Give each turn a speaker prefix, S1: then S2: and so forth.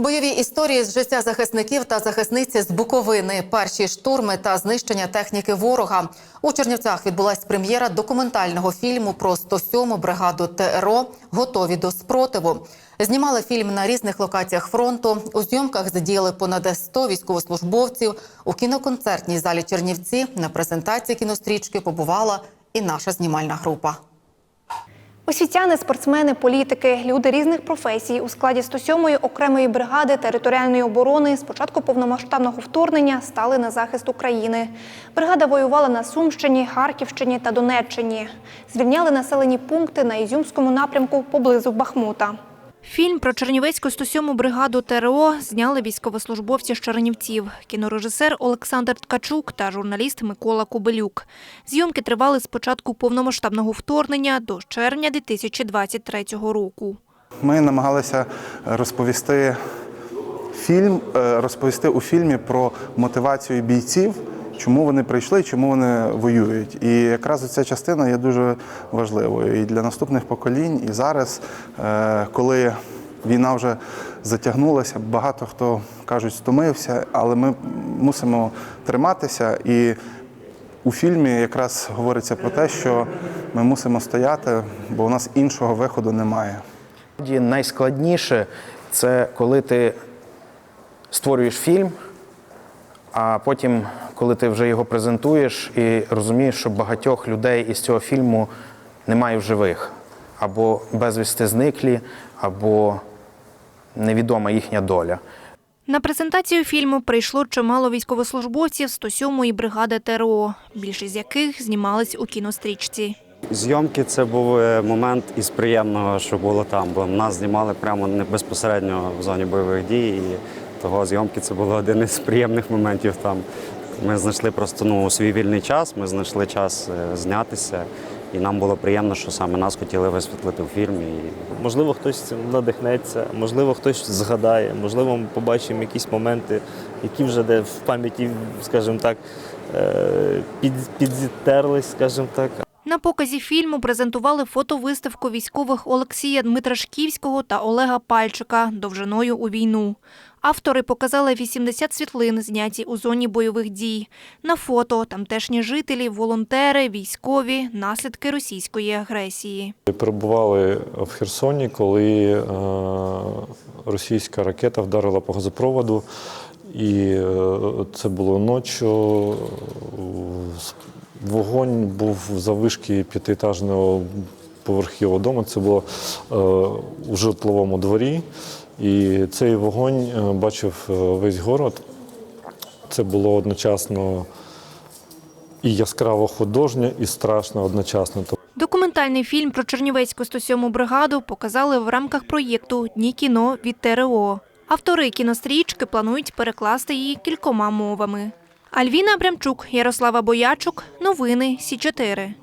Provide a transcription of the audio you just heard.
S1: Бойові історії з життя захисників та захисниці з Буковини, перші штурми та знищення техніки ворога. У Чернівцях відбулась прем'єра документального фільму про 107-му бригаду ТРО «Готові до спротиву». Знімали фільм на різних локаціях фронту. У зйомках задіяли понад 100 військовослужбовців. У кіноконцертній залі Чернівці на презентації кінострічки побувала і наша знімальна група.
S2: Освітяни, спортсмени, політики, люди різних професій у складі 107-ї окремої бригади територіальної оборони з початку повномасштабного вторгнення стали на захист України. Бригада воювала на Сумщині, Харківщині та Донеччині. Звільняли населені пункти на Ізюмському напрямку поблизу Бахмута. Фільм про Чернівецьку 107-му бригаду ТРО зняли військовослужбовці з Чернівців, кінорежисер Олександр Ткачук та журналіст Микола Кобилюк. Зйомки тривали з початку повномасштабного вторгнення до червня 2023 року.
S3: Ми намагалися розповісти фільм, е, розповісти у фільмі про мотивацію бійців, чому вони прийшли, чому вони воюють. І якраз ця частина є дуже важливою і для наступних поколінь. І зараз, е, коли війна вже затягнулася, багато хто кажуть, стомився, але ми мусимо триматися і. У фільмі якраз говориться про те, що ми мусимо стояти, бо у нас іншого виходу немає.
S4: Найскладніше це коли ти створюєш фільм, а потім, коли ти вже його презентуєш і розумієш, що багатьох людей із цього фільму немає в живих, або безвісти зниклі, або невідома їхня доля.
S2: На презентацію фільму прийшло чимало військовослужбовців 107-ї бригади ТРО, більшість з яких знімались у кінострічці.
S5: Зйомки це був е, момент із приємного, що було там, бо нас знімали прямо не безпосередньо в зоні бойових дій. І того зйомки це було один із приємних моментів там. Ми знайшли просто ну, свій вільний час, ми знайшли час е, знятися, і нам було приємно, що саме нас хотіли висвітлити в фільмі.
S6: Можливо, хтось цим надихнеться, можливо, хтось згадає, можливо, ми побачимо якісь моменти, які вже де в пам'яті, скажімо так, е, під, підзітерлись, скажімо так.
S2: На показі фільму презентували фотовиставку військових Олексія Дмитрашківського та Олега Пальчика довжиною у війну. Автори показали 80 світлин, зняті у зоні бойових дій. На фото тамтешні жителі, волонтери, військові, наслідки російської агресії.
S7: Перебували в Херсоні, коли е, російська ракета вдарила по газопроводу, і е, це було ночі. Вогонь був завишки п'ятиетажного поверхівого дому. Це було е, у житловому дворі. І цей вогонь е, бачив е, весь город. Це було одночасно і яскраво художньо, і страшно одночасно.
S2: Документальний фільм про Чернівецьку 107-му бригаду показали в рамках проєкту Дні кіно від ТРО. Автори кінострічки планують перекласти її кількома мовами. Альвіна Абрамчук, Ярослава Боячук. Новини Сі 4